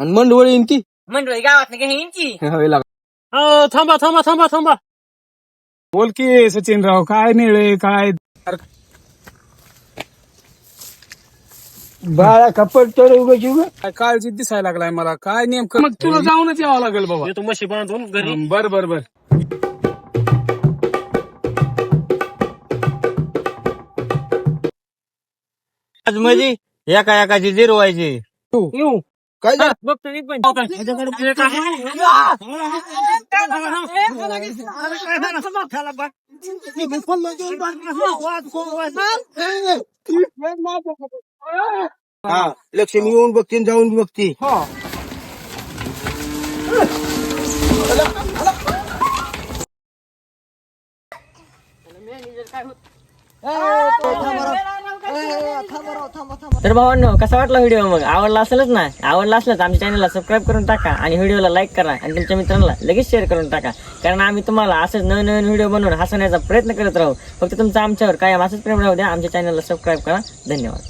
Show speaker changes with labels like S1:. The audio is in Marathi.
S1: आणि मंडवळी येईन ती.
S2: मंडळी गावात
S1: हवे लागा
S3: अ, थांबा थांबा थांबा थांबा. बोल की सचिनराव काय निळे काय?
S1: बाळा कपड तर उगाच उगा?
S3: काय काळजी दिसायला लागलाय मला. काय नेमकं? मग तुला जाऊनच यावं लागेल बाबा.
S4: येतो म्हशी बांधून घरी.
S3: बर बर बर.
S4: आज म्हणजे एका एकाची जिरवायची.
S3: येऊ.
S1: કઈ
S3: જા ભક્તની પણ
S1: હા લક્ષ્મી ઓન ભક્તિ જાઉન ભક્તિ હા
S2: तर भावांनो कसा वाटला व्हिडिओ मग? आवडला असेलच ना? आवडला असलंच आमच्या चॅनलला सबस्क्राईब करून टाका आणि व्हिडिओला लाईक करा आणि तुमच्या मित्रांना लगेच शेअर करून टाका. कारण आम्ही तुम्हाला असंच नवीन नवीन व्हिडिओ बनवून हसवण्याचा प्रयत्न करत राहू. फक्त तुमचं आमच्यावर कायम असंच प्रेम राहू द्या. आमच्या चॅनलला सबस्क्राईब करा. धन्यवाद.